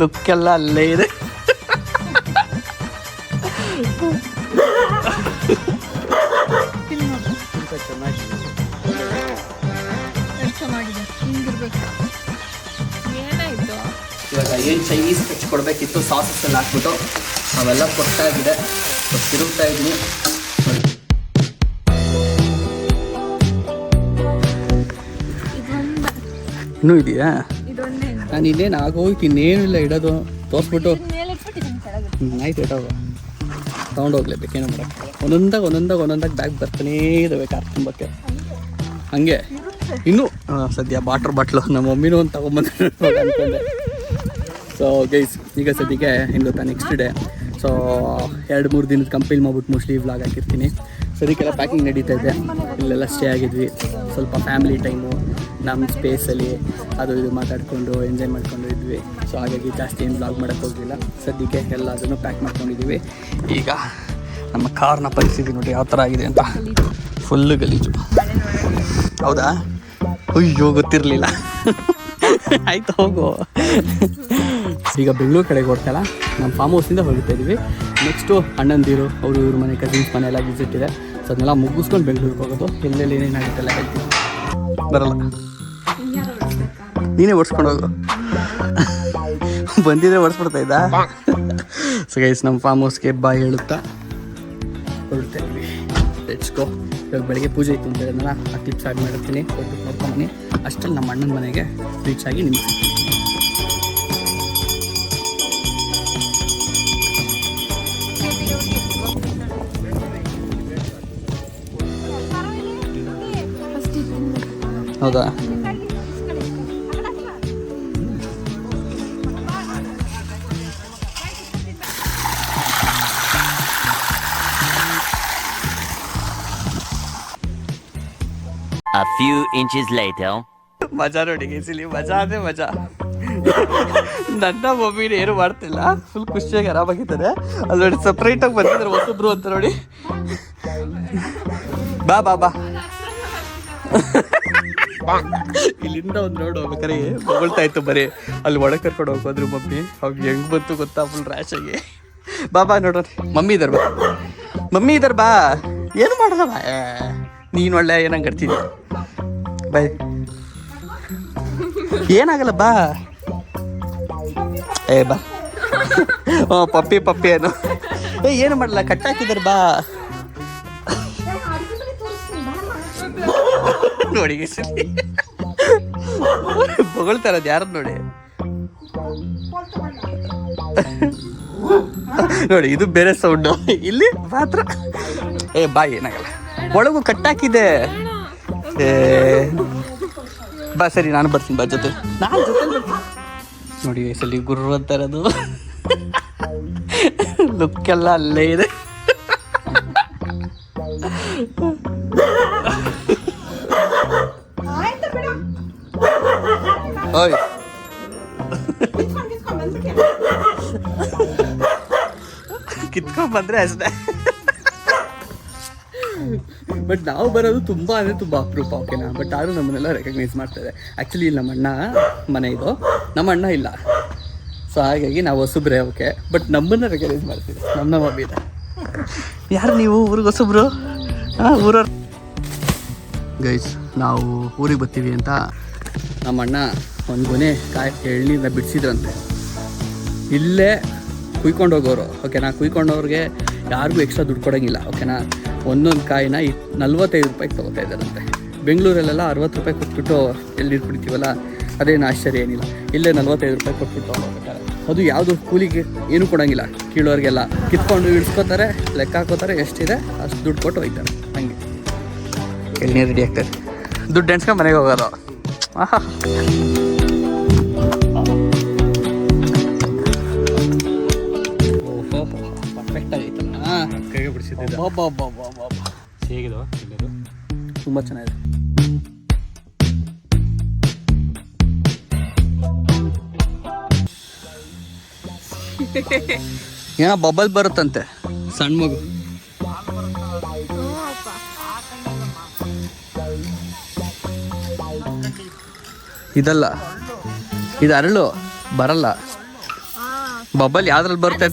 Look ಎಲ್ಲ ಅಲ್ಲೇ ಇದೆ. ಇವಾಗ ಏನು ಚೈನೀಸ್ ಟಚ್ ಕೊಡಬೇಕಿತ್ತು ಸಾಸಸ್ ಎಲ್ಲ ಹಾಕ್ಬಿಟ್ಟು ಅವೆಲ್ಲ ಕೊಟ್ಟಾಗಿದೆ ಸೊ ತಿರುಗ್ತಾ ಇದ್ದೀನಿ. ಇದೊಂದು ಇನ್ನೂ ಇದೆಯಾ? ನಾನು ಇನ್ನೇನು ಆಗೋಯ್ತು ಇನ್ನೇನು ಇಲ್ಲ ಇಡೋದು ತೋರಿಸ್ಬಿಟ್ಟು. ಆಯ್ತು ಇಡೋದು ತೊಗೊಂಡೋಗ್ಲೇಬೇಕೇನೋ ಮಾಡೋಕ್ಕೆ ಒಂದೊಂದಾಗ ಒಂದೊಂದಾಗ ಒಂದೊಂದಾಗ ಬ್ಯಾಗ್ ಬರ್ತಾನೇ ಇರಬೇಕು ಕಾರ್ ತುಂಬಕ್ಕೆ. ಹಂಗೆ. ಇನ್ನೂ ಸದ್ಯ ವಾಟರ್ ಬಾಟ್ಲು ನಮ್ಮ ಮಮ್ಮಿನೂ ಒಂದು ತಗೊಂಬಂದು ಅನ್ಕೊಂಡೆ. ಸೊ ಗೈಸ್ ಈಗ ಸದ್ಯಕ್ಕೆ ಹೆಂಗೆ ಗೊತ್ತಾ ನೆಕ್ಸ್ಟ್ ಡೇ ಸೊ ಎರಡು ಮೂರು ದಿನದ ಕಂಪ್ಲೀಟ್ ಮಾಡ್ಬಿಟ್ಟು ಮೋಸ್ಟ್ಲಿ ವ್ಲಾಗ್ ಹಾಕಿರ್ತೀನಿ. ಸದ್ಯಕ್ಕೆಲ್ಲ ಪ್ಯಾಕಿಂಗ್ ನಡೀತಾ ಇದೆ. ಇಲ್ಲೆಲ್ಲ ಸ್ಟೇ ಆಗಿದ್ವಿ. ಸ್ವಲ್ಪ ಫ್ಯಾಮಿಲಿ ಟೈಮು ನಮ್ಮ ಸ್ಪೇಸಲ್ಲಿ ಅದು ಇದು ಮಾತಾಡಿಕೊಂಡು ಎಂಜಾಯ್ ಮಾಡ್ಕೊಂಡು ಇದ್ವಿ. ಸೊ ಹಾಗಾಗಿ ಜಾಸ್ತಿ ಏನು ಬ್ಲಾಗ್ ಮಾಡೋಕ್ಕೆ ಹೋಗಲಿಲ್ಲ. ಸದ್ಯಕ್ಕೆ ಎಲ್ಲ ಅದನ್ನು ಪ್ಯಾಕ್ ಮಾಡ್ಕೊಂಡಿದ್ದೀವಿ ಈಗ ನಮ್ಮ ಕಾರ್ನ ಪರಿಸ್ಥಿತಿ ನೋಡಿ ಯಾವ ಥರ ಆಗಿದೆ ಅಂತ. ಫುಲ್ಲು ಗಲೀಜು. ಹೌದಾ? ಅಯ್ಯೋ, ಗೊತ್ತಿರಲಿಲ್ಲ. ಆಯ್ತು, ಹೋಗು. ಈಗ ಬೆಂಗಳೂರು ಕಡೆಗೆ ಹೊಡ್ತಲ್ಲ ನಮ್ಮ ಫಾರ್ಮ್ ಹೌಸಿಂದ ಹೋಗ್ತಾ ಇದ್ದೀವಿ ನೆಕ್ಸ್ಟು ಅಣ್ಣಂದಿರು, ಅವರು ಇವ್ರ ಮನೆ ಕಸಿನ್ಸ್ ಮನೆ ಎಲ್ಲ ವಿಸಿಟ್ ಇದೆ. ಸೊ ಅದನ್ನೆಲ್ಲ ಮುಗಿಸ್ಕೊಂಡು ಬೆಂಗಳೂರಿಗೆ ಹೋಗೋದು. ಎಲ್ಲೆಲ್ಲಿ ಏನೇನಾಗುತ್ತೆಲ್ಲ ಹೇಳ್ತೀನಿ. ಬರಲ್ಲ. ನೀನೇ ಓಡಿಸ್ಕೊಂಡು ಹೋಗು ಬಂದಿದ್ರೆ ಓಡಿಸ್ಬಿಡ್ತಾ ಇದ್ದ? ಸೊ ಗೈಸ್ ನಮ್ಮ ಫಾರ್ಮ್ ಹೌಸ್ಗೆ ಬಾಯ್ ಹೇಳುತ್ತಾ? ಗೋ ಇವಾಗ ಬೆಳಗ್ಗೆ ಪೂಜೆ ಇತ್ತು ಅಂತ ಹೇಳಿದ್ನಲ್ಲ, ಆ ಟಿಪ್ಸ್ ಆಗಿ ಮಾಡಿರ್ತೀನಿ. ಹೋಗ್ಬಿಟ್ಟು ನೋಡ್ಕೊಂಬನಿ ಅಷ್ಟಲ್ಲಿ ನಮ್ಮ ಅಣ್ಣನ ಮನೆಗೆ ರೀಚ್ ಆಗಿ ನಿಮ್ಗೆ. ಹೌದಾ? A few inches later. ಮಜಾ ನೋಡಿ, ಗೈಸಿಲಿ. ಮಜಾ ಅದೇ ಮಜಾ. ನನ್ನ ಮಮ್ಮಿನ ಏನು ಮಾಡ್ತಿಲ್ಲ. ಫುಲ್ ಖುಷಿಯಾಗಿ ಆರಾಮಾಗಿದ್ದಾರೆ ಅಲ್ಲಿ ನೋಡಿ ಸಪ್ರೇಟ್ ಆಗಿ ಬಂದಿದ್ದಾರೆ ಹೊಸಬ್ರು ಅಂತ ನೋಡಿ. ಬಾ ಬಾ ಬಾ. ಇಲ್ಲಿಂದ ಒಂದು ರೋಡ್ ಹೋಗ್ಬೇಕಾರೆ ಹೊಗಳ್ತಾ ಇತ್ತು ಬರೀ. ಅಲ್ಲಿ ಒಳಗೆ ಕರ್ಕೊಂಡು ಹೋಗೋದ್ರು ಮಮ್ಮಿ. ಅವಾಗ ಹೆಂಗ್ ಬಂತು ಗೊತ್ತಾ ಫುಲ್ ರ್ಯಾಶ್ ಆಗಿ. ಬಾ ಬಾ ನೋಡ್ರಿ ಮಮ್ಮಿ ಇದಾರ, ಬಾ. ಮಮ್ಮಿ ಇದಾರ, ಬಾ. ಏನು ಮಾಡೋದ ಬಾ. ನೀನ್ ಒಳ್ಳೆ ಏನಂಗೆ ಕಟ್ತಿದ್ದೆ? ಬಾಯ್ ಏನಾಗಲ್ಲ, ಬಾ. ಏ, ಬಾ. ಹ್ಞೂ ಪಪ್ಪಿ ಪಪ್ಪಿ ಏನು? ಏ, ಏನು ಮಾಡಲ್ಲ ಕಟ್ಟಾಕಿದಾರೆ ಬಾ. ನೋಡಿ ಬೊಗಳ್ತಾರದು ಯಾರು ನೋಡಿ? ನೋಡಿ, ಇದು ಬೇರೆ ಸೌಂಡು ಇಲ್ಲಿ ಮಾತ್ರ. ಏ ಬಾಯ್ ಏನಾಗಲ್ಲ. ಒಳಗು ಕಟ್ಟಾಕಿದೆ ಬಾ ಸರಿ ನಾನು ಬರ್ತೀನಿ ಬಾ ಜೊತೆ. ನಾನು ಜೊತೆ ನೋಡಿ ಸಲ ಗುರು ಅಂತ ಇರೋದು ಲುಕ್ ಎಲ್ಲ ಅಲ್ಲೇ ಇದೆ. ಓಯ್. ಕಿತ್ಕೊಂಡ್ ಬಂದ್ರೆ ಅಷ್ಟೇ. ಬಟ್ ನಾವು ಬರೋದು ತುಂಬ ಅಂದರೆ ತುಂಬ ಅಪರೂಪ ಓಕೆನಾ ಬಟ್ ಆದರೂ ನಮ್ಮನ್ನೆಲ್ಲ ರೆಕಗ್ನೈಸ್ ಮಾಡ್ತಾರೆ. ಆ್ಯಕ್ಚುಲಿ ನಮ್ಮ ಅಣ್ಣ ಮನೆ ಇದು. ನಮ್ಮ ಅಣ್ಣ ಇಲ್ಲ. ಸೊ ಹಾಗಾಗಿ ನಾವು ಹೊಸಬ್ರೆ ಓಕೆ ಬಟ್ ನಮ್ಮನ್ನ ರೆಕಗ್ನೈಸ್ ಮಾಡ್ತೀವಿ. ನಮ್ಮ ನಮ್ಮ ಮಮ್ಮಿನ ಯಾರು ನೀವು ಊರಿಗೆ ಹೊಸಬ್ರು? ಹಾಂ, ಊರವ್ರು. ಗೈಸ್ ನಾವು ಊರಿಗೆ ಬರ್ತೀವಿ ಅಂತ ನಮ್ಮ ಅಣ್ಣ ಒಂದು ಗೊನೆ ಕಾಯಿ ಎಳ್ನೀರನ್ನ ಬಿಡಿಸಿದ್ರಂತೆ. ಇಲ್ಲೇ ಕುಯ್ಕೊಂಡು ಹೋಗೋರು ಓಕೆನಾ ಕುಯ್ಕೊಂಡವ್ರಿಗೆ ಯಾರಿಗೂ ಎಕ್ಸ್ಟ್ರಾ ದುಡ್ಡು ಕೊಡೋಂಗಿಲ್ಲ ಓಕೆನಾ ಒಂದೊಂದು ಕಾಯಿನ ಇ ನಲ್ವತ್ತೈದು ರೂಪಾಯಿಗೆ ತೊಗೋತಾ ಇದ್ದಾರಂತೆ. ಬೆಂಗಳೂರಲ್ಲೆಲ್ಲ ಅರವತ್ತು ರೂಪಾಯಿ ಕೊಟ್ಬಿಟ್ಟು ಎಲ್ಲಿ ಕುಡಿತೀವಲ್ಲ ಅದೇನು ಆಶ್ಚರ್ಯ ಏನಿಲ್ಲ. ಇಲ್ಲೇ ನಲ್ವತ್ತೈದು ರೂಪಾಯಿ ಕೊಟ್ಬಿಟ್ಟು ತೊಗೊಳ್ಬೇಕಾರೆ ಅದು ಯಾವುದು ಕೂಲಿಗೆ ಏನೂ ಕೊಡೋಂಗಿಲ್ಲ. ಕೀಳೋರಿಗೆಲ್ಲ ಕಿತ್ಕೊಂಡು ಇಳಿಸ್ಕೋತಾರೆ, ಲೆಕ್ಕ ಹಾಕೋತಾರೆ, ಎಷ್ಟಿದೆ, ಅಷ್ಟು ದುಡ್ಡು ಕೊಟ್ಟು ಹೋಗ್ತಾರೆ ಹಂಗೆ. ಎಣ್ಣೆ ರೆಡಿ ಆಗ್ತಾರೆ ದುಡ್ಡು ಎಣ್ಸ್ಕೊಂಡು ಮನೆಗೆ ಹೋಗೋದು. ಆಹಾ. ಬಿಡಿಸಿದ್ದ ಅಬ್ಬಬ್ಬಬ್ಬಬ್ಬಬ್ಬ. ಹೇಗಿದವ ಇಲ್ಲದು? ತುಂಬ ಚೆನ್ನಾಗಿದೆ. ಏನೋ ಬಬಲ್ ಬರುತ್ತಂತೆ ಸಣ್ಣ ಮಗು. ಇದಲ್ಲ ಇದು ಅರಳು ಬರಲ್ಲ. ಬಬಲ್ ಯಾವ್ದ್ರಲ್ಲಿ ಬರುತ್ತೆ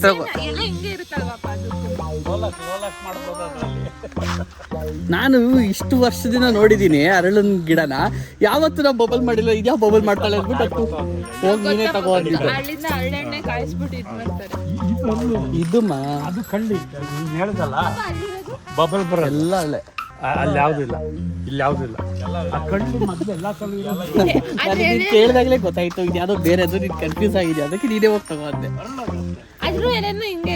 ನಾನು ಇಷ್ಟು ವರ್ಷದಿಂದ ನೋಡಿದ್ದೀನಿ ಅರಳಿನ ಗಿಡನ. ಯಾವತ್ತು ನಾವು ಬಬಲ್ ಮಾಡಿಲ್ಲ ಇದ್ಯಾವ ಬಬಲ್ ಮಾಡ್ತಾಳೆ ಅಂದ್ಬಿಟ್ಟು ಹೋಗಿ ನೀನೇ ತಗೋ ಅಲ್ಲಿಂದ ಹಳ್ಳೆಣ್ಣೆ ಕಾಯಿಸ್ಬಿಟ್ಟು ಇದು ಮಾ ಅದು ನೀನ್ ಹೇಳ್ದಲ್ಲ? ಬಬಲ್ ಬರ ಎಲ್ಲ ಅಲ್ಲೇ ಅಲ್ಲಿ ಯಾವುದಿಲ್ಲ ಇಲ್ಲ. ಇಲ್ಲಿ ಯಾವ್ದು ಇಲ್ಲ. ಆ ಕಣ್ಣು ಮೊದ್ಲು ಎಲ್ಲಾ ಕೇಳಿದಾಗಲೇ ಗೊತ್ತಾಯ್ತು ಇದು ಯಾವ್ದೋ ಬೇರೆ ಅದು ನೀನು ಕನ್ಫ್ಯೂಸ್ ಆಗಿದೆ ಅದಕ್ಕೆ ನೀನೇ ಹೋಗಿ ತಗೊಂಡೆ. ಅಂದೆ ಅದ್ರೂ ಏನೇನು ಹಿಂಗೆ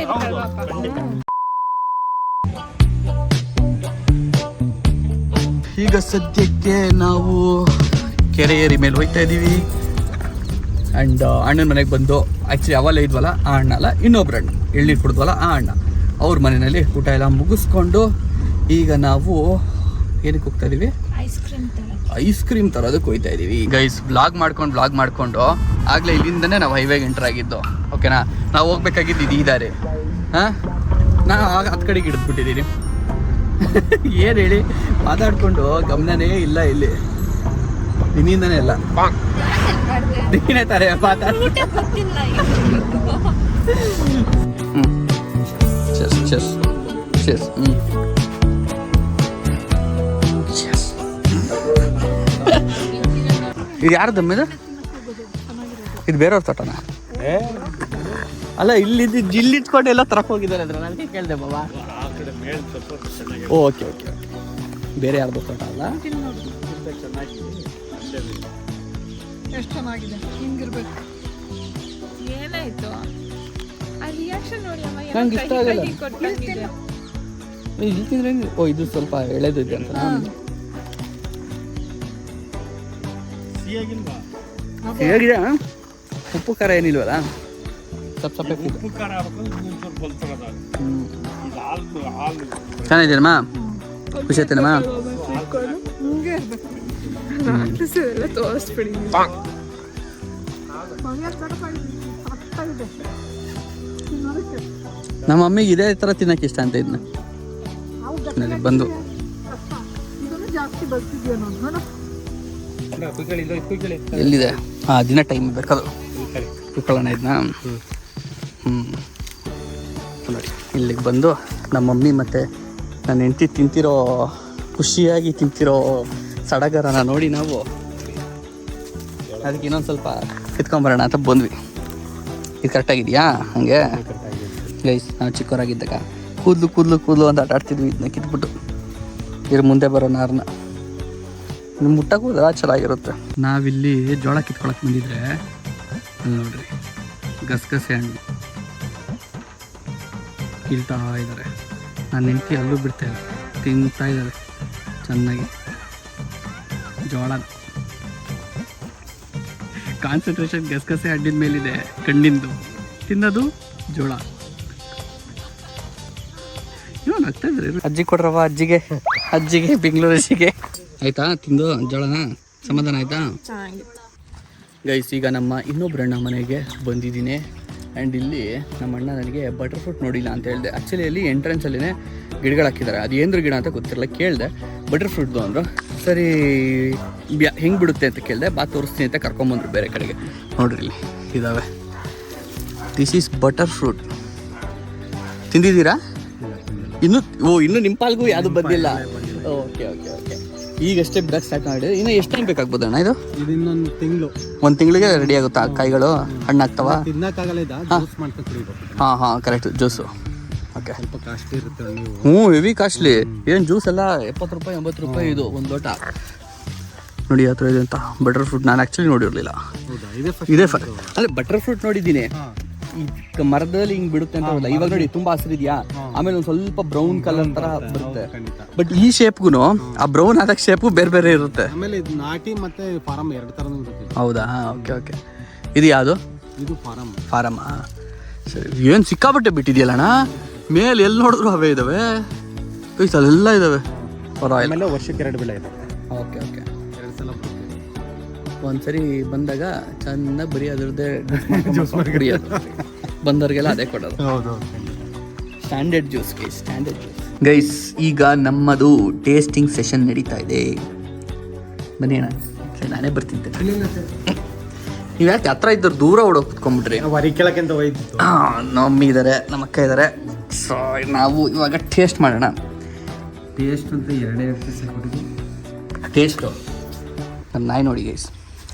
ಈಗ ಸದ್ಯಕ್ಕೆ ನಾವು ಕೆರೆ ಏರಿ ಮೇಲೆ ಹೋಗ್ತಾ ಇದ್ದೀವಿ. ಆ್ಯಂಡ್ ಅಣ್ಣನ ಮನೆಗೆ ಬಂದು ಆ್ಯಕ್ಚುಲಿ ಅವೆಲ್ಲ ಇದ್ವಲ್ಲ ಆ ಅಣ್ಣ ಅಲ್ಲ ಇನ್ನೊಬ್ರು ಅಣ್ಣ. ಎಳ್ನೀರು ಕುಡಿದ್ವಲ್ಲ ಆ ಅಣ್ಣ. ಅವ್ರ ಮನೆಯಲ್ಲಿ ಊಟ ಎಲ್ಲ ಮುಗಿಸ್ಕೊಂಡು ಈಗ ನಾವು ಏನಕ್ಕೆ ಹೋಗ್ತಾ ಇದೀವಿ? ಐಸ್ ಕ್ರೀಮ್ ತರ ಐಸ್ ಕ್ರೀಮ್ ತರೋದಕ್ಕೆ ಹೋಗ್ತಾ ಇದೀವಿ. ಗೈಸ್ ಬ್ಲಾಗ್ ಮಾಡ್ಕೊಂಡು ಬ್ಲಾಗ್ ಮಾಡ್ಕೊಂಡು ಆಗ್ಲೇ ಇಲ್ಲಿಂದನೇ ನಾವು ಹೈವೇಗೆ ಎಂಟರ್ ಆಗಿದ್ದು. ಓಕೆನಾ ನಾವು ಹೋಗ್ಬೇಕಾಗಿದ್ದು ಇದು ಇದಾರೆ. ಹಾಂ? ನಾನು ಆಗ ಹತ್ತು ಕಡೆಗೆ ಹಿಡಿದ್ಬಿಟ್ಟಿದ್ದೀನಿ. ಏನು ಹೇಳಿ? ಮಾತಾಡ್ಕೊಂಡು ಗಮನನೇ ಇಲ್ಲ ಇಲ್ಲಿ. ನಿನ್ನಿಂದನೇ ಇಲ್ಲ. ನೀನೇ ತಾರೆ ಹ್ಞೂ ಚಸ್ ಚೆಸ್ ಚೆಸ್ ಹ್ಞೂ ಇದು ಯಾರು ದಮ್ಮ ಇದು? ಬೇರೆಯವ್ರ ತೋಟನ? ಅಲ್ಲ ಇಲ್ಲಿ ಜಿಲ್ಲಿಟ್ಕೊಂಡು ಎಲ್ಲ ತರಕ್ ಹೋಗಿದ್ದಾರೆ ಅದ್ರ ನಾನು ಕೇಳಿದೆ ಬಾಬಾ? ಆ ಕಡೆ ಮೇಲ್ ಸ್ವಲ್ಪ ಚೆನ್ನಾಗಿ ಓಕೆ ಓಕೆ ಓಕೆ. ಬೇರೆ ಯಾರ್ದು ತೋಟ ಅಲ್ಲ? ಎಷ್ಟು ಚೆನ್ನಾಗಿದೆ? ಹಿಂಗಿರ್ಬೇಕು. ಏನಾಯ್ತು ಆ ರಿಯಾಕ್ಷನ್ ನೋಡಿ ಅಮ್ಮ ಏನೋ ಇಷ್ಟ ಆಗಲ್ಲ. ಇಲ್ಲಿ? ಓ ಇದು ಸ್ವಲ್ಪ ಎಳೆದಿದೆ ಇದೆ ಅಂತ ಹೇಗಿದೆ ಉಪ್ಪು ಖಾರ ಏನಿಲ್ವಲ್ಲ? ಸ್ವಲ್ಪ ಸ್ವಲ್ಪ ಇದೆ ಉಪ್ಪು ಖಾರ ಚೆನ್ನಾಗಿದ್ದೀನಮ್ಮ ಖುಷಿ ಆಯ್ತೇನಮ್ಮ? ತೋರಿಸ್ಬಿಡಿ ನಮ್ಮ ಮಮ್ಮಿಗೆ ಇದೇ ಥರ ತಿನ್ನಕ್ಕೆ ಇಷ್ಟ ಅಂತ ಇದನ್ನ ನನಗೆ ಬಂದು. ಜಾಸ್ತಿ ಬರ್ತಿದ್ಯೋ ಎಲ್ಲಿದೆ? ಹಾಂ ದಿನ ಟೈಮ್ ಬೇಕದು. ಕುಯ್ಕಳಿ ಕುತ್ಕೊಳ್ಳೋಣ ಇದನ್ನ ಹ್ಞೂ ನೋಡಿ, ಇಲ್ಲಿಗೆ ಬಂದು ನಮ್ಮ ಮಮ್ಮಿ ಮತ್ತು ನನ್ನ ಹೆಂಡತಿ ತಿಂತಿರೋ, ಖುಷಿಯಾಗಿ ತಿಂತಿರೋ ಸಡಗರನ ನೋಡಿ ನಾವು. ಅದಕ್ಕೆ ಇನ್ನೊಂದು ಸ್ವಲ್ಪ ಕಿತ್ಕೊಂಬರೋಣ ಅಂತ ಬಂದ್ವಿ. ಇದು ಕರೆಕ್ಟಾಗಿದೆಯಾ ಹಾಗೆ? ಗೈಸ್ ನಾವು ಚಿಕ್ಕವರಾಗಿದ್ದಾಗ ಕೂದಲು ಕೂದಲು ಕೂದಲು ಅಂತ ಆಟ ಆಡ್ತಿದ್ವಿ. ಇದನ್ನ ಕಿತ್ಬಿಟ್ಟು. ಇದ್ರ ಮುಂದೆ ಬರೋ ನಾರನ್ನ ಮುಟ್ಟಕ್ಕೆ ಹೋದ್ರೆ ಚೆನ್ನಾಗಿರುತ್ತೆ. ನಾವಿಲ್ಲಿ ಜೋಳ ಕಿತ್ಕೊಳಕ್ಕೆ ಬಂದಿದ್ರೆ ಅಲ್ಲಿ ನೋಡ್ರಿ ಗಸಗಸೆ ಹಣ್ಣು. ಕೀಳ್ತಾ ಇದ್ದಾರೆ ನಾನು ಹೆಂಡತಿ ಅಲ್ಲೂ ಬಿಡ್ತಾ ಇದ್ದಾರೆ ತಿಂತಾ ಇದ್ದಾರೆ ಚೆನ್ನಾಗಿ. ಜೋಳ. ಕಾನ್ಸಂಟ್ರೇಷನ್ ಗಸಗಸೆ ಹಣ್ಣಿನ ಮೇಲಿದೆ ಕಣ್ಣಿಂದು. ತಿನ್ನೋದು ಜೋಳ. ಏನು ಆಗ್ತಾ ಇದ್ದಾರೆ ಅಜ್ಜಿ ಕೊಡ್ರವ ಅಜ್ಜಿಗೆ. ಅಜ್ಜಿಗೆ ಬೆಂಗಳೂರಿಸಿಗೆ ಆಯ್ತಾ? ತಿಂದು ಜೋಳನ? ಸಮಾಧಾನ ಆಯ್ತಾ? ಗೈಸ್ ಈಗ ನಮ್ಮ ಇನ್ನೊಬ್ಬರ ಅಣ್ಣ ಮನೆಗೆ ಬಂದಿದ್ದೀನಿ. ಆ್ಯಂಡ್ ಇಲ್ಲಿ ನಮ್ಮ ಅಣ್ಣ ನನಗೆ ಬಟರ್ ಫ್ರೂಟ್ ನೋಡಿಲ್ಲ ಅಂತ ಹೇಳಿದೆ. ಆ್ಯಕ್ಚುಲಿ ಅಲ್ಲಿ ಎಂಟ್ರೆನ್ಸಲ್ಲಿನೇ ಗಿಡಗಳು ಹಾಕಿದ್ದಾರೆ. ಅದು ಏನ್ರ ಗಿಡ ಅಂತ ಗೊತ್ತಿರಲ್ಲ ಕೇಳಿದೆ. ಬಟರ್ ಫ್ರೂಟ್ದು ಅಂದರು. ಸರಿ ಹೆಂಗೆ ಬಿಡುತ್ತೆ ಅಂತ ಕೇಳಿದೆ. ಬಾ ತೋರಿಸ್ತೀನಿ ಅಂತ ಕರ್ಕೊಂಬಂದ್ರು ಬೇರೆ ಕಡೆಗೆ. ನೋಡ್ರಿ ಇಲ್ಲಿ ಇದ್ದಾವೆ ದಿಸ್ ಈಸ್ ಬಟರ್ ಫ್ರೂಟ್ ತಿಂದಿದ್ದೀರಾ? ಇನ್ನು ಓ ಇನ್ನು ನಿಮ್ಮ ಪಾಲ್ಗೂ ಯಾವುದು ಬಂದಿಲ್ಲ. ಓಕೆ ಓಕೆ ಓಕೆ ಈಗಷ್ಟೇ ಬಿಡಕ್ಕೆ ಸ್ಟಾರ್ಟ್ ಮಾಡಿ ಇನ್ನು ಎಷ್ಟು ಟೈಮ್ ಬೇಕಾಗ್ಬೋದು ಅಣ್ಣ ಇದು? ಇದು ಇನ್ನೊಂದು ತಿಂಗಳು. ಒಂದು ತಿಂಗಳಿಗೆ ರೆಡಿ ಆಗುತ್ತಾ ಕಾಯಿಗಳು ಹಣ್ಣಾಗ್ತಾವ ತಿನ್ನಕ್ಕಾಗಲ್ಲ ಇದ ಜ್ಯೂಸ್ ಮಾಡ್ಕೊಂಡು ಕುಡಿಬೇಕು. ಹಾಂ ಹಾಂ ಕರೆಕ್ಟ್ ಜ್ಯೂಸು ಓಕೆ ಸ್ವಲ್ಪ ಕಾಸ್ಟ್ಲಿ ಇರುತ್ತೆ ಹ್ಞೂ ಹೆವಿ ಕಾಸ್ಟ್ಲಿ ಏನು ಜ್ಯೂಸ್ ಎಲ್ಲ ಎಪ್ಪತ್ತು ರೂಪಾಯಿ ಎಂಬತ್ತು ರೂಪಾಯಿ ಇದು ಒಂದು ಲೋಟ. ನೋಡಿ ಯಾವ ಥರ ಇದೆ ಅಂತ. ಬಟರ್ ಫ್ರೂಟ್ ನಾನು ಆ್ಯಕ್ಚುಲಿ ನೋಡಿರಲಿಲ್ಲ. ಇದೇ ಇದೇ ಫ ಅದೇ ಬಟರ್ ಫ್ರೂಟ್ ನೋಡಿದ್ದೀನಿ. ಈ ಮರದಲ್ಲಿ ಹಿಂಗ್ ಬಿಡುತ್ತೆ ಅಂತ ಇವಾಗ ನೋಡಿ ತುಂಬಾ ಹಸಿರಿದ್ಯಾ ಆಮೇಲೆ ಒಂದ್ ಸ್ವಲ್ಪ ಬ್ರೌನ್ ಕಲರ್ ತರ ಬರುತ್ತೆ. ಬಟ್ ಈ ಶೇಪ್ಗೂ ಆ ಬ್ರೌನ್ ಆದ ಶೇಪು ಬೇರೆ ಬೇರೆ ಇರುತ್ತೆ. ಆಮೇಲೆ ಇದು ನಾಟಿ ಮತ್ತೆ ಫಾರಂ ಎರಡು ತರ ಹೌದಾ? ಓಕೆ ಓಕೆ ಇದು ಯಾವುದು? ಇದು ಫಾರಂ ಫಾರಮ್ ಸರಿ ಏನು ಸಿಕ್ಕಾಪಟ್ಟೆ ಬಿಟ್ಟಿದೆಯಲ್ಲಣ್ಣ ಮೇಲೆ ಎಲ್ಲಿ ನೋಡಿದ್ರು ಅವೇ ಇದಾವೆ? ಎಲ್ಲ ಅಲ್ಲೆಲ್ಲ ಇದಾವೆ. ಪರವಾಗಿಲ್ಲ ವರ್ಷಕ್ಕೆ ಎರಡು ಬೆಳೆ ಇದೆ ಒಂದ್ಸರಿ ಬಂದಾಗ ಚೆನ್ನಾಗಿ ಬರೀ ಅದ್ರದ್ದೇ ಕುಡಿಯೋದು ಬಂದವ್ರಿಗೆಲ್ಲ ಅದೇ ಕೊಡೋದು. ಹೌದು. Standard juice guys standard juice guys ಈಗ ನಮ್ಮದು ಟೇಸ್ಟಿಂಗ್ ಸೆಷನ್ ನಡೀತಾ ಇದೆ. ಬನ್ನಿ ಅಣ್ಣ. ಸರಿ ನಾನೇ ಬರ್ತಿದ್ದೆ ನೀವು ಯಾಕೆ ಹತ್ರ ಇದ್ದರು ದೂರ ಓಡೋಗಿ ಕುತ್ಕೊಂಡ್ಬಿಟ್ರಿ? ವರಿ ಕೇಳಕ್ಕಿಂತ ಒಯ್ದು ನಮ್ಮ ಇದ್ದಾರೆ ನಮ್ಮ ಅಕ್ಕ ಇದ್ದಾರೆ ಸೊ ನಾವು ಇವಾಗ ಟೇಸ್ಟ್ ಮಾಡೋಣ. ಟೇಸ್ಟ್ ಅಂತ ಎರಡೇ ಟೇಸ್ಟು ನಮ್ಮ ನಾಯಿ ನೋಡಿ ಗೈಸ್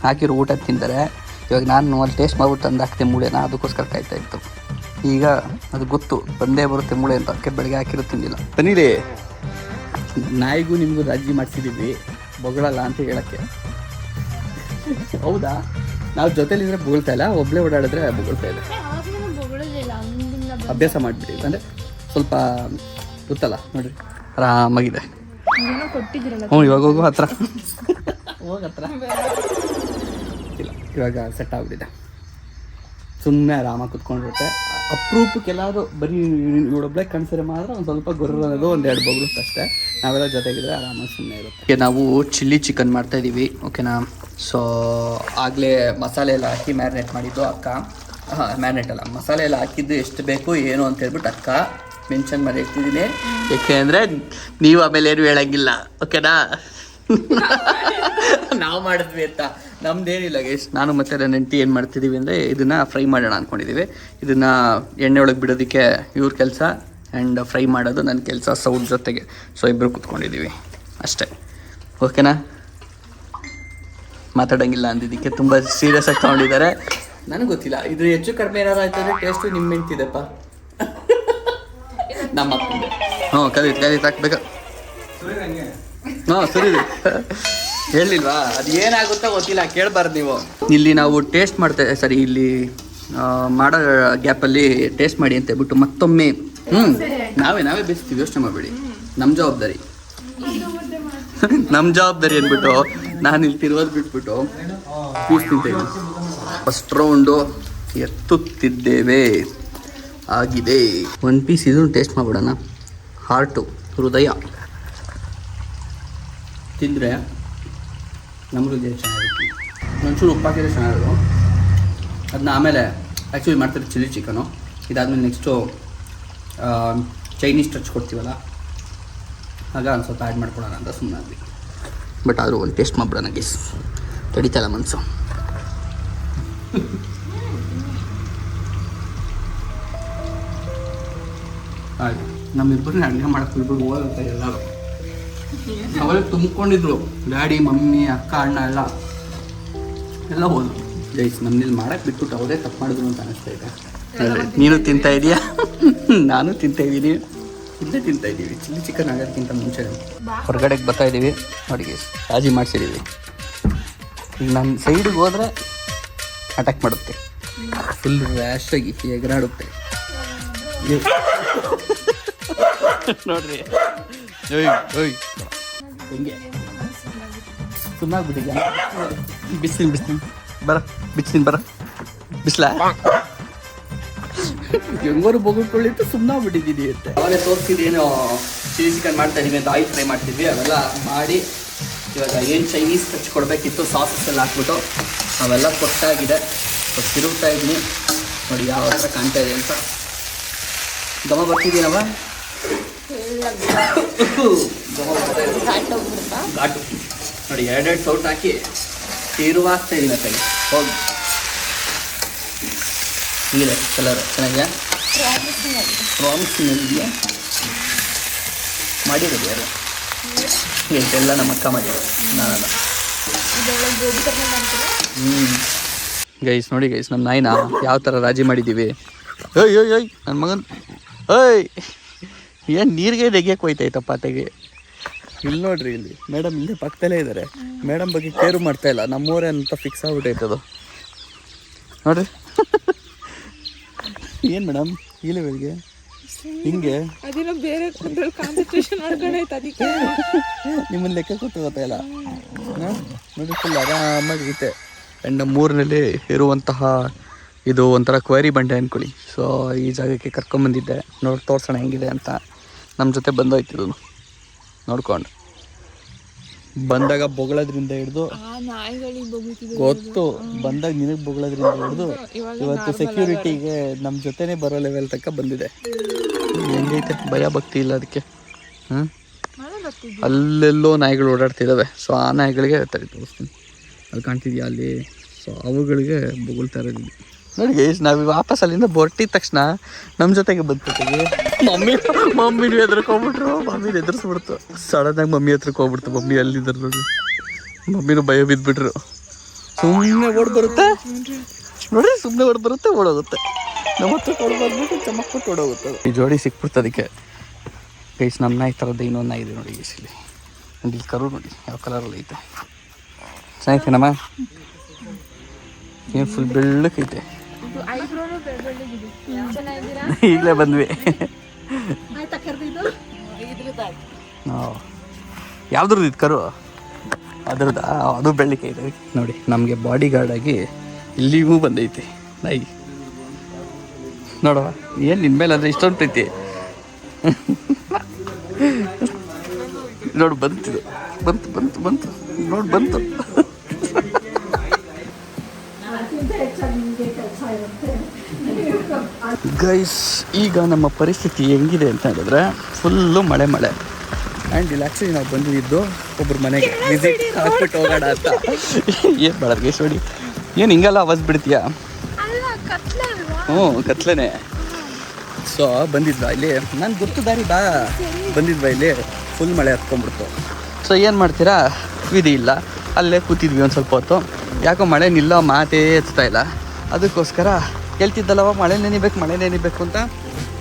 ಹಾಕಿರೋ ಊಟ ತಿಂದರೆ ಇವಾಗ ನಾನು ಅಲ್ಲಿ ಟೇಸ್ಟ್ ಮಾಡ್ಬಿಟ್ಟು ತಂದು ಹಾಕ್ತೀನಿ ಮೂಳೆನ ಅದಕ್ಕೋಸ್ಕರ ಕಾಯ್ತಾ ಇತ್ತು. ಈಗ ಅದು ಗೊತ್ತು ಬಂದೇ ಬರುತ್ತೆ ಮೂಳೆ ಅಂತ. ಅದಕ್ಕೆ ಬೆಳಗ್ಗೆ ಹಾಕಿರೋ ತಿಂದಿಲ್ಲ. ಬನ್ನಿರಿ ನಾಯಿಗೂ ನಿಮಗೂ ರಾಜಿ ಮಾಡ್ತಿದ್ದೀವಿ ಬೊಗಳಲ್ಲ ಅಂತ ಹೇಳಕ್ಕೆ. ಹೌದಾ? ನಾವು ಜೊತೆಲಿದ್ರೆ ಬೊಗಳ್ತಾ ಇಲ್ಲ ಒಬ್ಬಳೇ ಓಡಾಡಿದ್ರೆ ಬೊಗಳ್ತಾ ಇದೆ ಅಭ್ಯಾಸ ಮಾಡಿಬಿಡಿ ಅಂದರೆ ಸ್ವಲ್ಪ ಗೊತ್ತಲ್ಲ ನೋಡ್ರಿ. ಆರಾಮಾಗಿದೆ. ಹ್ಞೂ ಇವಾಗ ಹೋಗು ಹತ್ರ. ಹೋಗ ಹತ್ರ ಇವಾಗ ಸೆಟ್ ಆಗ್ಬಿಟ್ಟಿದೆ ಸುಮ್ಮನೆ ಆರಾಮಾಗಿ ಕುತ್ಕೊಂಡಿರುತ್ತೆ. ಅಪ್ರೂಪಕ್ಕೆಲ್ಲಾದರೂ ಬರೀ ಇವಳೊಬ್ಳೆ ಕಣ್ಸರೆ ಮಾತ್ರ ಒಂದು ಸ್ವಲ್ಪ ಗೊರ್ರ ಅನ್ನೋದು ಒಂದು ಎರಡು ಬಗ್ಳುತ್ತೆ ಅಷ್ಟೇ. ನಾವೆಲ್ಲ ಜೊತೆಗಿದ್ರೆ ಆರಾಮಾಗಿ ಸುಮ್ಮನೆ ಇರುತ್ತೆ. ನಾವು ಚಿಲ್ಲಿ ಚಿಕನ್ ಮಾಡ್ತಾ ಇದ್ದೀವಿ ಓಕೆನಾ ಸೊ ಆಗಲೇ ಮಸಾಲೆ ಎಲ್ಲ ಹಾಕಿ ಮ್ಯಾರಿನೇಟ್ ಮಾಡಿದ್ದು ಅಕ್ಕ. ಹಾಂ ಮ್ಯಾರಿನೇಟ್ ಅಲ್ಲ. ಮಸಾಲೆ ಎಲ್ಲ ಹಾಕಿದ್ದು ಎಷ್ಟು ಬೇಕು ಏನು ಅಂತ ಹೇಳ್ಬಿಟ್ಟು ಅಕ್ಕ ಮೆನ್ಷನ್ ಮಾಡಿ ಇರ್ತಿದ್ದೀನಿ ಯಾಕೆಂದರೆ ನೀವು ಆಮೇಲೆ ಏನು ಹೇಳಂಗಿಲ್ಲ. ಓಕೆನಾ ನಾವು ಮಾಡಿದ್ವಿ ಅಂತ. ನಮ್ದೇನಿಲ್ಲ ಗೈಸ್ ನಾನು ಮತ್ತೆ ನನ್ನ ಹೆಂಡತಿ ಏನು ಮಾಡ್ತಿದ್ದೀವಿ ಅಂದರೆ ಇದನ್ನು ಫ್ರೈ ಮಾಡೋಣ ಅಂದ್ಕೊಂಡಿದ್ದೀವಿ ಇದನ್ನು ಎಣ್ಣೆ ಒಳಗೆ ಬಿಡೋದಕ್ಕೆ ಇವ್ರ ಕೆಲಸ ಆ್ಯಂಡ್ ಫ್ರೈ ಮಾಡೋದು ನನ್ನ ಕೆಲಸ ಸೌಟ್ ಜೊತೆಗೆ. ಸೊ ಇಬ್ಬರು ಕೂತ್ಕೊಂಡಿದ್ದೀವಿ ಅಷ್ಟೇ. ಓಕೆನಾ ಮಾತಾಡೋಂಗಿಲ್ಲ ಅಂದಿದ್ದಕ್ಕೆ ತುಂಬ ಸೀರಿಯಸ್ ಆಗಿ ತೊಗೊಂಡಿದ್ದಾರೆ. ನನಗೆ ಗೊತ್ತಿಲ್ಲ. ಇದು ಹೆಚ್ಚು ಕಡಿಮೆ ಏನಾರು ಆಯ್ತು ಅಂದರೆ ಟೇಸ್ಟು ನಿಮ್ಮ ಹೆಂಡ್ತಿದೆಪ್ಪ. ನಮ್ಮ ಹ್ಞೂ ಕಲಿತು ಹಾಕ್ಬೇಕು ಹಾಕ್ಬೇಕಾ? ಹಾಂ, ಸರಿ ಹೇಳಿಲ್ವಾ? ಅದು ಏನಾಗುತ್ತೋ ಗೊತ್ತಿಲ್ಲ, ಕೇಳಬಾರ್ದು ನೀವು. ಇಲ್ಲಿ ನಾವು ಟೇಸ್ಟ್ ಮಾಡ್ತೇವೆ ಸರಿ, ಇಲ್ಲಿ ಮಾಡೋ ಗ್ಯಾಪಲ್ಲಿ ಟೇಸ್ಟ್ ಮಾಡಿ ಅಂತ ಹೇಳ್ಬಿಟ್ಟು ಮತ್ತೊಮ್ಮೆ ಹ್ಞೂ ನಾವೇ ನಾವೇ ಬೇಯಿಸ್ತೀವಿ, ಯೋಚನೆ ಮಾಡಬೇಡಿ. ನಮ್ಮ ಜವಾಬ್ದಾರಿ. ನಮ್ಮ ಜವಾಬ್ದಾರಿ ಅಂದ್ಬಿಟ್ಟು, ನಾನು ಇಲ್ಲಿ ತಿರುಗೋದು ಬಿಟ್ಬಿಟ್ಟು ಪೀಸ್ ತಿಂತೇವೆ ಫಸ್ಟ್ ರೌಂಡು ಎತ್ತುತ್ತಿದ್ದೇವೆ. ಆಗಿದೆ. ಒಂದು ಪೀಸ್ ಇದನ್ನು ಟೇಸ್ಟ್ ಮಾಡ್ಬಿಡೋಣ. ಹಾರ್ಟು ಹೃದಯ. ತಿಂದರೆ ನಮಗೂ ದೇಹ ಚೆನ್ನಾಗಿರುತ್ತೆ ಒಂಚೂರು ಉಪ್ಪು ಹಾಕಿದ್ರೆ ಚೆನ್ನಾಗಿರೋದು. ಅದನ್ನ ಆಮೇಲೆ ಆ್ಯಕ್ಚುಲಿ ಮಾಡ್ತಾರೆ ಚಿಲ್ಲಿ ಚಿಕನು ಇದಾದಮೇಲೆ ನೆಕ್ಸ್ಟು ಚೈನೀಸ್ ಟಚ್ ಕೊಡ್ತೀವಲ್ಲ, ಆಗ ಒಂದು ಸ್ವಲ್ಪ ಆ್ಯಡ್ ಮಾಡ್ಕೊಳ್ಳೋಣ ಅಂತ ಸುಮ್ಮನೆ ಆದ್ವಿ. ಬಟ್ ಆದರೂ ಒಂದು ಟೇಸ್ಟ್ ಮಾಡ್ಬಿಡೋಣ ಗೀಸ್ ತಡಿತಲ್ಲ ಮನಸ್ಸು ಆಯ್ತು. ನಮ್ಮಿಬ್ಬರನ್ನ ಅಡುಗೆ ಮಾಡಕ್ಕೆ ಇಬ್ಬರು ಹೋಗುತ್ತೆ ಎಲ್ಲರೂ. ಅವರೇ ತುಂಬಿಕೊಂಡಿದ್ರು. ಡ್ಯಾಡಿ ಮಮ್ಮಿ ಅಕ್ಕ ಅಣ್ಣ ಎಲ್ಲ. ಎಲ್ಲ ಹೋದ್ರು. ಜೈಸ್ ನಮ್ಮಲ್ಲಿ ಮಾಡಕ್ಕೆ ಬಿಟ್ಬಿಟ್ಟು ಅವರೇ ತಪ್ಪು ಮಾಡಿದ್ರು ಅಂತ ಅನಿಸ್ತಾ ಇದೆ. ನೀನು ತಿಂತಾ ಇದೀಯಾ? ನಾನು ತಿಂತಾ ಇದ್ದೀನಿ ಇಲ್ಲೇ ತಿಂತಾ ಇದ್ದೀವಿ ಚಿಲ್ಲಿ ಚಿಕನ್ ಆಗೋದಕ್ಕಿಂತ ಮುಂಚೆ. ಹೊರಗಡೆಗೆ ಬರ್ತಾ ಇದ್ದೀವಿ ನೋಡಿ guys, ರಾಜಿ ಮಾಡಿಸಿದ್ದೀವಿ ಈಗ ನನ್ನ ಸೈಡಿಗೆ ಹೋದರೆ ಅಟ್ಯಾಕ್ ಮಾಡುತ್ತೆ. ಫುಲ್ ರ್ಯಾಶ್ ಆಗಿ ಎಗರಾಡುತ್ತೆ. ನೋಡ್ರಿ. ಹೆಂಗೆ? ಸುಮ್ಮನಾಗ್ಬಿಟ್ಟಿದ್ಯಾ ಬಿಸಿಲು ಬಿಸಿಲು ಬರ ಬಿಸಿಲು ಬರ. ಬಿಸಿಲ? ಹೆಂಗೋರು ಬೊಗಳ್ಕೊಳ್ಳಿತ್ತು ಸುಮ್ಮನಾಗ್ಬಿಟ್ಟಿದ್ದೀನಿ ಅಂತ. ಅವನೇ ತೋರಿಸಿದ್ದೇನೋ ಚಿಲ್ಲಿ ಚಿಕನ್ ಮಾಡ್ತಾ ಇದೀವಿ ಅಂತ ಆಯಿಲ್ ಫ್ರೈ ಮಾಡ್ತಿದ್ವಿ ಅವೆಲ್ಲ ಮಾಡಿ ಇವಾಗ ಏನು ಚೈನೀಸ್ ಟಚ್ ಕೊಡಬೇಕಿತ್ತು ಸಾಸಸ್ ಎಲ್ಲ ಹಾಕ್ಬಿಟ್ಟು ಅವೆಲ್ಲ ಕೊಟ್ಟಾಗಿದೆ. ತಿರುಗ್ತಾ ಇದ್ದೀನಿ ನೋಡಿ ಯಾವ ಹತ್ರ ಕಾಣ್ತಾ ಇದೆ ಅಂತ. ಗಮ ಬರ್ತಿದ್ದೀನವ? ಘಾಟು ನೋಡಿ ಎರಡೆರಡು ಸೌಟ್ ಹಾಕಿ ತಿರುವಾಗ್ತಾ ಇದೀನಿ ಕೈ ಹೋಗಿ. ಹೀಗಿದೆ ಕಲರ್ ಚೆನ್ನಾಗಿದೆಯಾ? ಪ್ರಾಮಿಸಿಂಗ್ ಇದೆಯಾ ಮಾಡಿರೋದು ಯಾರು? ಎಲ್ಲ ನಮ್ಮ ಅಕ್ಕ ಮಾಡಿರೋದು. ನಾನಲ್ಲ ಹ್ಞೂ ಗೈಸ್ ನೋಡಿ ಗೈಸ್ ನಮ್ಮ ನಾಯಿನ ಯಾವ ಥರ ರಾಜಿ ಮಾಡಿದ್ದೀವಿ? ಏಯ್ ಏಯ್ ಏಯ್ ನನ್ನ ಮಗನ್. ಓಯ್ ಏನು ನೀರಿಗೆ ತೆಗಿಯಕ್ಕೆ ಹೋಯ್ತಾಯ್ತಪ್ಪ ತೆಗೆ ಇಲ್ಲಿ ನೋಡ್ರಿ ಇಲ್ಲಿ. ಮೇಡಮ್ ಇಲ್ಲೇ ಪಕ್ಕದಲ್ಲೇ ಇದ್ದಾರೆ ಮೇಡಮ್ ಬಗ್ಗೆ ಕೇರು ಮಾಡ್ತಾ ಇಲ್ಲ. ನಮ್ಮೂರೇ ಅಂತ ಫಿಕ್ಸ್ ಅದು. ನೋಡ್ರಿ. ಏನು ಮೇಡಮ್? ಇಲ್ಲಿ ಬೆಳಿಗ್ಗೆ? ಹಿಂಗೆ? ಅದೇನೋ ಬೇರೆ ಕುಂದ್ರಲ್ಲಿ ಕಾನ್ಸಂಟ್ರೇಷನ್ ಮಾಡ್ಕೊಂಡೈತೆ ಅದಕ್ಕೆ. ನಿಮ್ಮನ್ನ ಲೆಕ್ಕ ಕೊಟ್ಟು ಗೊತ್ತಾಯಿಲ್ಲ ನೋಡಿ ಫುಲ್ ಆರಾಮಾಗಿ ಐತೆ. ಆ್ಯಂಡ್ ನಮ್ಮೂರಿನಲ್ಲಿ ಇರುವಂತಹ ಇದು ಒಂಥರ ಕ್ವೈರಿ ಬಂಡೆ ಅಂದ್ಕೊಳ್ಳಿ ಸೊ ಈ ಜಾಗಕ್ಕೆ ಕರ್ಕೊಂಬಂದಿದ್ದೆ. ನೋಡಿ ತೋರ್ಸೋಣ ಹೆಂಗಿದೆ ಅಂತ. ನಮ್ಮ ಜೊತೆ ಬಂದೋಯ್ತಿದ್ದು ನೋಡ್ಕೊಂಡು. ಬಂದಾಗ ಬೊಗಳೋದ್ರಿಂದ ಹಿಡಿದು ಗೊತ್ತು. ಬಂದಾಗ ನಿನಗೆ ಬೊಗಳೋದ್ರಿಂದ ಹಿಡಿದು ಇವತ್ತು ಸೆಕ್ಯೂರಿಟಿಗೆ ನಮ್ಮ ಜೊತೆನೇ ಬರೋ ಲೆವೆಲ್ ತನಕ ಬಂದಿದೆ. ಹೆಂಗೈತೆ? ಭಯ ಭಕ್ತಿ ಇಲ್ಲ ಅದಕ್ಕೆ. ಹ್ಞೂ ಮಳೆ ಅಲ್ಲೆಲ್ಲೋ ನಾಯಿಗಳು ಓಡಾಡ್ತಿದ್ದಾವೆ ಸೊ ಆ ನಾಯಿಗಳಿಗೆ ತರಿ ತೋರಿಸ್ತೀನಿ. ಅಲ್ಲಿ ಕಾಣ್ತಿದ್ಯಾ ಅಲ್ಲಿ? ಸೊ ಅವುಗಳಿಗೆ ಬೊಗಳ್ತಾ ಇರೋದು ನೋಡಿ ಗೈಸ್, ನಾವು ವಾಪಸ್ ಅಲ್ಲಿಂದ ಹೊರಟಿದ ತಕ್ಷಣ ನಮ್ಮ ಜೊತೆಗೆ ಬಂದ್ಬಿಟ್ಟಿವಿ ಮಮ್ಮಿ ಮಮ್ಮಿನ ಎದ್ರಕ್ಕೆ ಹೋಗ್ಬಿಟ್ರು ಮಮ್ಮಿನ ಎದುರಿಸ್ಬಿಡ್ತು ಸಡನ್ನಾಗಿ ಮಮ್ಮಿ ಹತ್ರಕ್ಕೆ ಹೋಗ್ಬಿಡ್ತು. ಮಮ್ಮಿ ಅಲ್ಲಿದ್ದಾರೆ ನೋಡಿ. ಮಮ್ಮಿನೂ ಭಯ ಬಿದ್ದುಬಿಟ್ರು ಸುಮ್ಮನೆ ಓಡ್ ಬರುತ್ತೆ. ನೋಡ್ರಿ ಸುಮ್ಮನೆ ಓಡ್ ಬರುತ್ತೆ ಓಡೋಗುತ್ತೆ ನಮ್ಮ ಹತ್ರ ಓಡ್ ಚಮಕ್ಬಿಟ್ಟು ಓಡೋಗುತ್ತೆ ಈ ಜೋಡಿ ಸಿಕ್ಬಿಡ್ತು ಅದಕ್ಕೆ. ಗೈಸ್ ನಮ್ಮ ನಾಯಿ ಥರದ್ದು ಇನ್ನೊಂದು ನಾಯಿ ಇದೆ ನೋಡಿ ಗೈಸ್ ಇಲ್ಲಿ. ನಂಗೆ ಇಲ್ಲಿ ಕರು ನೋಡಿ, ಯಾವ ಕಲರಲ್ಲಿ ಐತೆ. ಚೆನ್ನಾಗೈತೆನಮ್ಮ ಏನು ಫುಲ್ ಬೆಳ್ಳಕ್ಕೈತೆ ಈಗಲೇ ಬಂದ್ವಿ. ಯಾವ್ದ್ರದ್ದು ಇದು ಕರು? ಅದ್ರದ್ದು ಅದು ಬೆಳ್ಳಿಕೆ ಇದೆ. ನೋಡಿ ನಮಗೆ ಬಾಡಿ ಗಾರ್ಡ್ ಆಗಿ ಇಲ್ಲಿಗೂ ಬಂದೈತಿ. ನಾಯಿ ನೋಡುವ ಏನು ನಿನ್ನ ಮೇಲೆ ಅಂದರೆ ಇಷ್ಟೊಂದು ಪ್ರೀತಿ? ನೋಡು ಬಂತಿದು ಬಂತು ಬಂತು ಬಂತು. ನೋಡು ಬಂತು. ಗೈಸ್ ಈಗ ನಮ್ಮ ಪರಿಸ್ಥಿತಿ ಹೆಂಗಿದೆ ಅಂತ ಹೇಳಿದ್ರೆ ಫುಲ್ಲು ಮಳೆ ಮಳೆ. ಆ್ಯಂಡ್ ಇಲ್ಲಿ ಆ್ಯಕ್ಚುಲಿ ನಾವು ಬಂದಿದ್ದು ಒಬ್ಬರ ಮನೆಗೆ. ವಿಸಿಟ್ ಹಾಕ್ಬಿಟ್ಟು ಹೋಗೋಣ ಅಂತ. ಏನು ಮಾಡೋದು ಗೈಸ್ ನೋಡಿ. ಏನು ಹಿಂಗೆಲ್ಲ ಅವಾಜ್ ಬಿಡ್ತೀಯಾ? ಕತ್ಲೆ ಹ್ಞೂ ಕತ್ಲೇನೆ. ಸೊ ಬಂದಿದ್ವಾ ಇಲ್ಲಿ? ನಾನು ಗುರ್ತು ದಾರಿ ಬಾ. ಬಂದಿದ್ವಾ ಇಲ್ಲಿ? ಫುಲ್ ಮಳೆ ಹತ್ಕೊಂಡ್ಬಿಡ್ತು. ಸೊ ಏನು ಮಾಡ್ತೀರಾ? ವಿಧಿ ಇಲ್ಲ. ಅಲ್ಲೇ ಕೂತಿದ್ವಿ ಒಂದು ಸ್ವಲ್ಪ ಹೊತ್ತು. ಯಾಕೋ ಮಳೆ ನಿಲ್ಲೋ ಮಾತೇ ಎತ್ತಾ ಇಲ್ಲ. ಅದಕ್ಕೋಸ್ಕರ ಹೇಳ್ತಿದ್ದಲ್ಲವ ಮಳೆ ನೆನಿಬೇಕು ಮಳೆ ನೆನಿಬೇಕು ಅಂತ.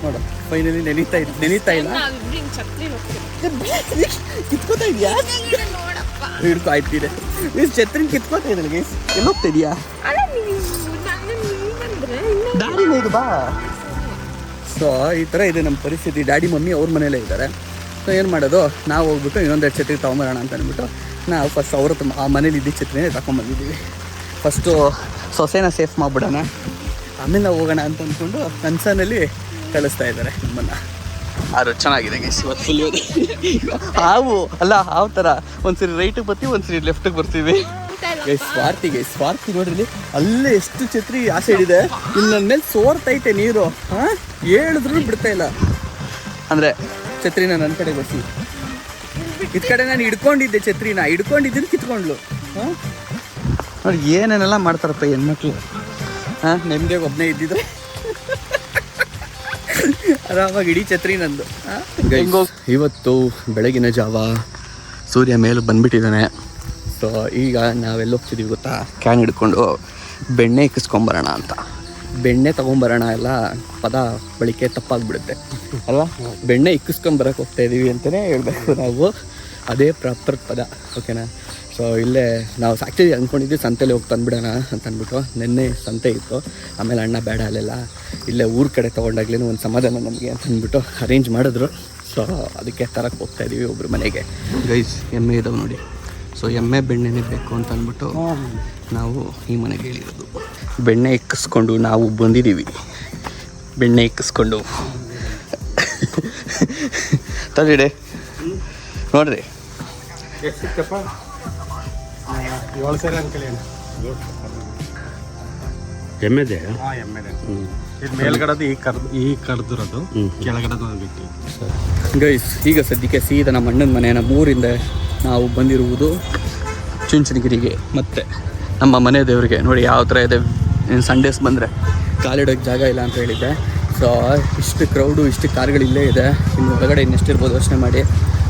ನೋಡು ಫೈನಲಿ ನೆನೀತಾ ಇದ್ ನೆನೀತಾ ಇಲ್ಲ. ಕಿತ್ಕೋತಾ ಇದೆಯಾ? ಹಿಡ್ಕೊ ಆಯ್ತಿದೆ ನೀನು ಛತ್ರಿನ ಕಿತ್ಕೋತಾ ಇದ್ದಲ್ಲ ಗೈಸ್ ಎಲ್ಲಿ ಹೋಗ್ತಾ ಇದೆಯಾ ನೀವು ಇದು ಬಾ. ಸೊ ಈ ಥರ ಇದೆ ನಮ್ಮ ಪರಿಸ್ಥಿತಿ. ಡ್ಯಾಡಿ ಮಮ್ಮಿ ಅವ್ರ ಮನೇಲೇ ಇದ್ದಾರೆ. ಸೊ ಏನು ಮಾಡೋದು? ನಾವು ಹೋಗ್ಬಿಟ್ಟು ಇನ್ನೊಂದೆರಡು ಛತ್ರಿ ತೊಗೊಂಬರೋಣ ಅಂತ ಅಂದ್ಬಿಟ್ಟು ನಾವು ಫಸ್ಟ್ ಅವ್ರ ಹತ್ರ ಆ ಮನೇಲಿ ಇದ್ದ ಛತ್ರಿನೇ ತಗೊಂಬಂದಿದ್ದೀವಿ. ಫಸ್ಟು ಸೊಸೆನ ಸೇಫ್ ಮಾಡಿಬಿಡೋಣ. ಆಮೇಲೆ ನಾವು ಹೋಗೋಣ ಅಂತ ಅಂದ್ಕೊಂಡು ಕನ್ಸನಲ್ಲಿ ಕಳಿಸ್ತಾ ಇದ್ದಾರೆ ನಮ್ಮನ್ನ. ಆರು ಚೆನ್ನಾಗಿದೆ ಗೈಸ್ ಇವತ್ತು ಫುಲ್ ಹಾವು ಅಲ್ಲ ಹಾವು ಥರ ಒಂದ್ಸರಿ ರೈಟಿಗೆ ಬರ್ತೀವಿ ಒಂದ್ಸರಿ ಲೆಫ್ಟಿಗೆ ಬರ್ತೀವಿ. ಗೈಸ್ ಸ್ವಾರ್ಥಿ ಗೈಸ್ ಸ್ವಾರ್ಥಿ ನೋಡ್ರಿ. ಅಲ್ಲೇ ಎಷ್ಟು ಛತ್ರಿ ಆ ಸೈಡ್ ಇದೆ. ಇಲ್ಲಿ ನನ್ನ ಮೇಲೆ ಸೋರ್ತೈತೆ ನೀರು. ಹಾ? ಹೇಳಿದ್ರು ಬಿಡ್ತಾ ಇಲ್ಲ. ಅಂದ್ರೆ? ಛತ್ರಿನ ನನ್ನ ಕಡೆ ಬರ್ಸಿ. ಇದ್ ಕಡೆ ನಾನು ಹಿಡ್ಕೊಂಡಿದ್ದೆ ಛತ್ರಿನ. ಹಿಡ್ಕೊಂಡಿದ್ದೀನಿ ಕಿತ್ಕೊಂಡ್ಲು ಹಾ? ನೋಡಿ ಏನೇನೆಲ್ಲ ಮಾಡ್ತಾರಪ್ಪ ಹೆಣ್ಮಕ್ಳು. ಹಾ ನೆಮ್ಮದಿ ಒಬ್ಬನೇ ಇದ್ದಿದ್ದು. ಆರಾಮಾಗಿ ಇಡೀ ಛತ್ರಿ ನಂದು. ಇವತ್ತು ಬೆಳಗಿನ ಜಾವ ಸೂರ್ಯ ಮೇಲೆ ಬಂದ್ಬಿಟ್ಟಿದ್ದಾನೆ. ಸೊ ಈಗ ನಾವೆಲ್ಲ ಹೋಗ್ತಿದ್ದೀವಿ ಗೊತ್ತಾ? ಕ್ಯಾನ್ ಹಿಡ್ಕೊಂಡು ಬೆಣ್ಣೆ ಇಕ್ಕಿಸ್ಕೊಂಬರೋಣ ಅಂತ. ಬೆಣ್ಣೆ ತೊಗೊಂಬರೋಣ ಎಲ್ಲ ಪದ ಬಳಿಕೆ ತಪ್ಪಾಗ್ಬಿಡುತ್ತೆ. ಅಲ್ವಾ ಬೆಣ್ಣೆ ಇಕ್ಕಿಸ್ಕೊಂಬರಕ್ಕೆ ಹೋಗ್ತಾ ಇದ್ದೀವಿ ಅಂತಲೇ ಹೇಳಬೇಕು ನಾವು. ಅದೇ ಪ್ರಾಪರ್ ಪದ ಓಕೆನಾ ಸೊ ಇಲ್ಲೇ ನಾವು ಆ್ಯಕ್ಚುಲಿ ಅಂದ್ಕೊಂಡಿದ್ವಿ ಸಂತೆಲಿ ಹೋಗಿ ತಂದುಬಿಡೋಣ ಅಂತ ಅಂದ್ಬಿಟ್ಟು ನಿನ್ನೆ ಸಂತೆ ಇತ್ತು. ಆಮೇಲೆ ಅಣ್ಣ ಬೇಡ ಅಲ್ಲೆಲ್ಲ ಇಲ್ಲೇ ಊರ ಕಡೆ ತೊಗೊಂಡಾಗ್ಲೇ ಒಂದು ಸಮಾಧಾನ ನಮಗೆ ಅಂತ ಅಂದ್ಬಿಟ್ಟು ಅರೇಂಜ್ ಮಾಡಿದ್ರು. ಸೊ ಅದಕ್ಕೆ ತರಕ್ಕೆ ಹೋಗ್ತಾ ಇದ್ದೀವಿ ಒಬ್ರು ಮನೆಗೆ. ಗೈಸ್ ಎಮ್ಮೆ ಇದಾವೆ ನೋಡಿ. ಸೊ ಎಮ್ಮೆ ಬೆಣ್ಣೆನೇ ಬೇಕು ಅಂತ ಅಂದ್ಬಿಟ್ಟು ನಾವು ಈ ಮನೆಗೆ ಹೇಳಿರೋದು. ಬೆಣ್ಣೆ ಇಕ್ಕಿಸ್ಕೊಂಡು ನಾವು ಬಂದಿದ್ದೀವಿ ಬೆಣ್ಣೆ ಇಕ್ಕಿಸ್ಕೊಂಡು. ತಡಿಡೆ ನೋಡ್ರಿ. ಏಳು ಸೇರಿ ಅನ್ಕಲಿ ಎಮ್ಮೆದೆ? ಹಾಂ ಎಮ್ಮೆದೆ. ಇದು ಮೇಲ್ಗಡದು ಈ ಕರ್ದು ಈ ಕರ್ದಿರೋದು ಕೆಳಗಡದು ಬಿಟ್ಟು. ಗೈಸ್ ಈಗ ಸದ್ಯಕ್ಕೆ ಸೀದಾ ನಮ್ಮ ಅಣ್ಣನ ಮನೆಯ ನಮ್ಮ ಊರಿಂದ ನಾವು ಬಂದಿರುವುದು ಚುಂಚನಗಿರಿಗೆ. ಮತ್ತೆ ನಮ್ಮ ಮನೆ ದೇವರಿಗೆ. ನೋಡಿ ಯಾವ ಥರ ಇದೆ. ಸಂಡೇಸ್ ಬಂದರೆ ಕಾಲಿಡೋಕ್ಕೆ ಜಾಗ ಇಲ್ಲ ಅಂತ ಹೇಳಿದ್ದೆ. ಸೊ ಇಷ್ಟು ಕ್ರೌಡು ಇಷ್ಟು ಕಾರ್ಗಳು ಇಲ್ಲೇ ಇದೆ. ಇನ್ನು ಒಳಗಡೆ ಇನ್ನೆಷ್ಟಿರ್ಬೋದು ಯೋಚನೆ ಮಾಡಿ.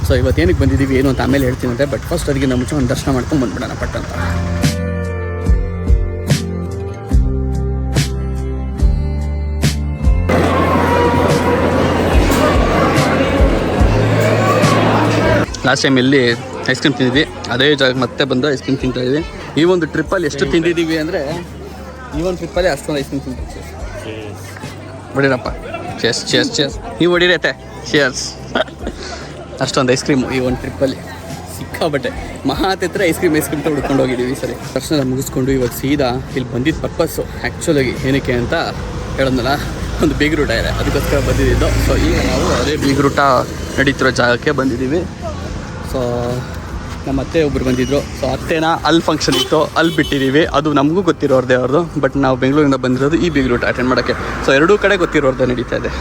ಸೊ ಇವತ್ತೇನಕ್ಕೆ ಬಂದಿದ್ದೀವಿ ಏನು ಅಂತ ಆಮೇಲೆ ಹೇಳ್ತೀನಿ ಅಂದರೆ ಬಟ್ ಫಸ್ಟ್ ಅದಕ್ಕೆ ನಮ್ಮ ಮುಂಚೆ ಒಂದು ದರ್ಶನ ಮಾಡ್ಕೊಂಡು ಬಂದ್ಬಿಡೋಣ ಪಟ್ ಅಂತ. ಲಾಸ್ಟ್ ಟೈಮ್ ಇಲ್ಲಿ ಐಸ್ ಕ್ರೀಮ್ ತಿಂದಿದ್ವಿ. ಅದೇ ಜಾಗ ಮತ್ತೆ ಬಂದು ಐಸ್ ಕ್ರೀಮ್ ತಿಂತಾ ಇದ್ವಿ. ಈ ಒಂದು ಟ್ರಿಪ್ಪಲ್ಲಿ ಎಷ್ಟು ತಿಂದಿದ್ದೀವಿ ಅಂದರೆ ಈ ಒಂದು ಟ್ರಿಪ್ಪಲ್ಲಿ ಅಷ್ಟೊಂದು ಐಸ್ ಕ್ರೀಮ್ ತಿಂತೀವಿ ಬಡೀರಪ್ಪ ಚೆಸ್ ಚೆಸ್ ಚೆಸ್ ನೀವು ಹೊಡಿರತ್ತೆ ಚಿಯರ್ಸ್ ಅಷ್ಟೊಂದು ಐಸ್ ಕ್ರೀಮು ಈ ಒಂದು ಟ್ರಿಪ್ಪಲ್ಲಿ ಸಿಕ್ಕಾಬಟ್ಟೆ ಮಹಾ ಹತ್ತಿರ ಐಸ್ ಕ್ರೀಮ್ ಐಸ್ ಕ್ರೀಮ್ ಹುಡ್ಕೊಂಡು ಹೋಗಿದ್ದೀವಿ ಸರಿ. ದರ್ಶನ ಮುಗಿಸ್ಕೊಂಡು ಇವಾಗ ಸೀದಾ ಇಲ್ಲಿ ಬಂದಿದ್ದ ಪರ್ಪಸ್ಸು ಆ್ಯಕ್ಚುಲಾಗಿ ಏನಕ್ಕೆ ಅಂತ ಹೇಳೋದಲ್ಲ, ಒಂದು ಬೀಗ್ರೂಟ ಇದೆ. ಅದಕ್ಕೋಸ್ಕರ ಬಂದಿದ್ದು. ಸೊ ಈಗ ನಾವು ಅದೇ ಬೀಗ್ರೂಟ ನಡೀತಿರೋ ಜಾಗಕ್ಕೆ ಬಂದಿದ್ದೀವಿ. ಸೊ ನಮ್ಮ ಅತ್ತೆ ಒಬ್ಬರು ಬಂದಿದ್ರು. ಸೊ ಅತ್ತೆನ ಅಲ್ಲಿ ಫಂಕ್ಷನ್ ಇತ್ತು, ಅಲ್ಲಿ ಬಿಟ್ಟಿದ್ದೀವಿ. ಅದು ನಮಗೂ ಗೊತ್ತಿರೋರ್ದೇ ಅವ್ರದ್ದು ಬಟ್ ನಾವು ಬೆಂಗಳೂರಿಂದ ಬಂದಿರೋದು ಈ ಬೀಗ್ರೂಟ ಅಟೆಂಡ್ ಮಾಡೋಕ್ಕೆ. ಸೊ ಎರಡೂ ಕಡೆ ಗೊತ್ತಿರೋರ್ದೇ ನಡೀತಾ ಇದೆ.